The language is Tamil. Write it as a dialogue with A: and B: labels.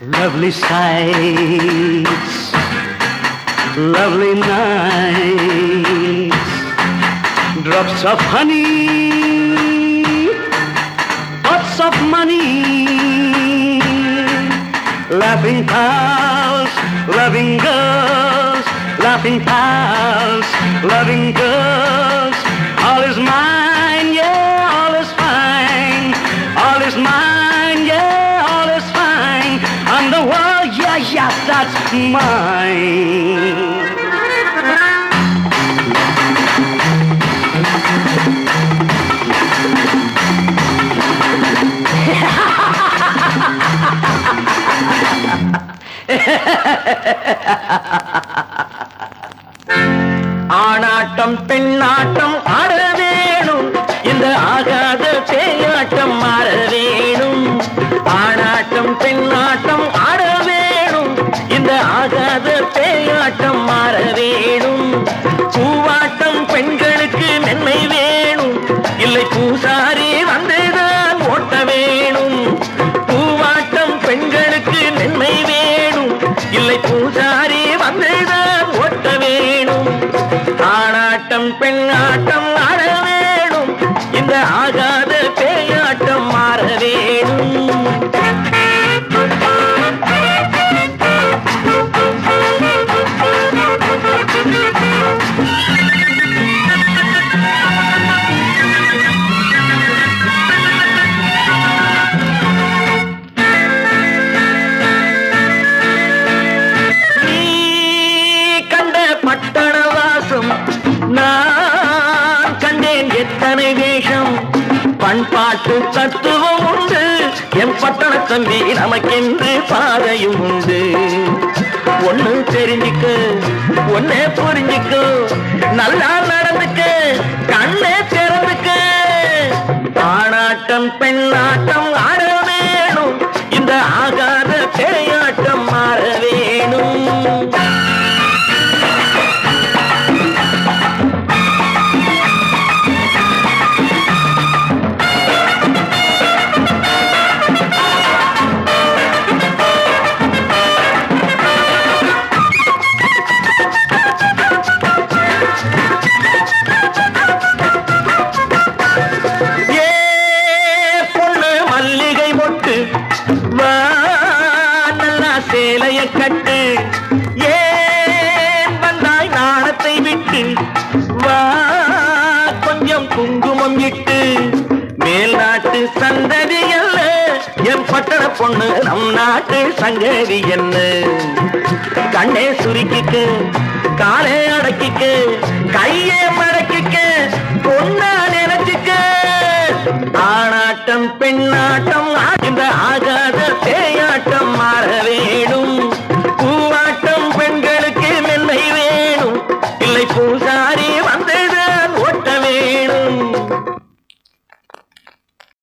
A: Lovely sights, lovely nights, drops of honey, pots of money, laughing pals, loving girls, laughing pals, loving girls. All is mine, yeah, mine.
B: ஆணாட்டம் பெண்ணாட்டம் ஆட வேணும் இந்த ஆகாத பேயாட்டம் மாற வேணும் ஆணாட்டம் பெண்ணாட்டம் பூசாரி வந்துதான் ஓட்ட வேணும். ஆணாட்டம் பெண்ணாட்டம் ஆட பாட்டு தத்துவம் உண்டு. என் பட்டண தம்பி நமக்கென்று பாதையும் உண்டு. ஒண்ணு தெரிஞ்சுக்க ஒன்னே புரிஞ்சுக்க நல்லா நடந்துக்க கண்ணே திறந்துக்க. ஆணாட்டம் பெண் குங்குமம் மேல் நாட்டு சந்ததி அல்ல என் பட்டண பொண்ணு நம் நாட்டு சங்கதி என்ன? கண்ணே சுருக்கிக்கு காலே அடக்கிக்கு கையே மடக்கிக்கு பொண்ணா நினைச்சுக்க. ஆணாட்டம் பெண்ணாட்டம்